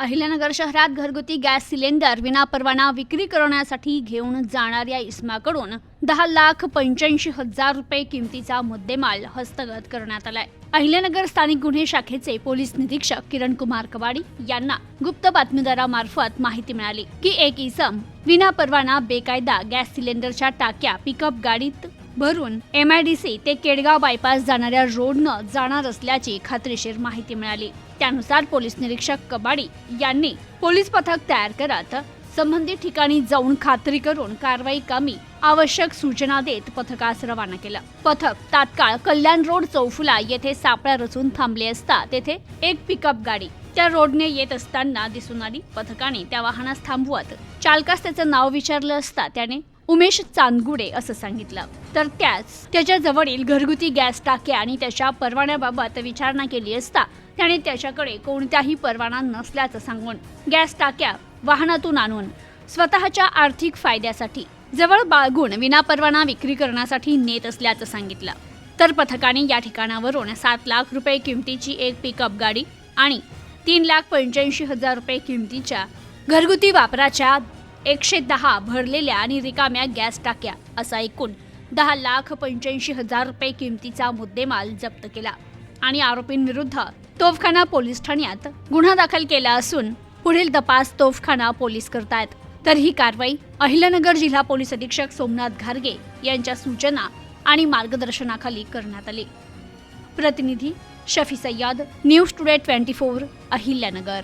अहिल्यानगर शहरात घरगुती gas cylinder विनापरवाना विक्री करण्यासाठी घेऊन जाणाऱ्या इसमाकडून दहा लाख पंच्याऐंशी हजार रुपये किमतीचा मुद्देमाल हस्तगत करण्यात आलाय. अहिल्यानगर स्थानिक गुन्हे शाखेचे पोलीस निरीक्षक किरण कुमार कवाडी यांना गुप्त बातमीदारामार्फत माहिती मिळाली की एक इसम विनापरवाना बेकायदा गॅस सिलेंडरच्या टाक्या पिकअप गाडीत भरून एम आय डी सी ते केडगाव बायपास जाणाऱ्या रोडनं जाणार असल्याची खात्रीशीर माहिती मिळाली. त्यानुसार पोलीस निरीक्षक कबाडी यांनी पोलीस पथक तयार करत संबंधित ठिकाणी जाऊन खात्री करून कारवाई कामी आवश्यक सूचना देत पथकास रवाना केलं. पथक तात्काळ कल्याण रोड चौफुला येथे सापळा रचून थांबले असता तेथे एक पिकअप गाडी त्या रोडने येत असताना दिसून आली. पथकाने त्या वाहनास थांबवत चालकास त्याचं नाव विचारलं असता त्याने उमेश चांदगुडे असं सांगितलं. तर त्याच त्याच्या जवळील घरगुती गॅस टाक्या आणि त्याच्या परवान्याबाबत विचारणा केली असता त्याने त्याच्याकडे कोणत्याही परवाना नसल्याचं सांगून गॅस टाक्या वाहनातून आणून स्वतःच्या आर्थिक फायद्यासाठी जवळ बाळगून विनापरवाना विक्री करण्यासाठी नेत असल्याचं सांगितलं. तर पथकाने या ठिकाणावरून सात लाख रुपये किमतीची एक पिकअप गाडी आणि तीन लाख पंच्याऐंशी हजार रुपये किमतीच्या घरगुती वापराच्या एकशे दहा भरलेल्या आणि रिकाम्या गॅस टाक्या असा एकूण दहा लाख पंच्याऐंशी हजार रुपये किमतीचा मुद्देमाल जप्त केला. आणि आरोपींविरुद्ध तोफखाना पोलीस ठाण्यात गुन्हा दाखल केला असून पुढील तपास तोफखाना पोलीस करतायत. तर ही कारवाई अहिल्यानगर जिल्हा पोलीस अधीक्षक सोमनाथ घारगे यांच्या सूचना आणि मार्गदर्शनाखाली करण्यात आली. प्रतिनिधी Shafi Sayyed news today twenty four Ahilyanagar.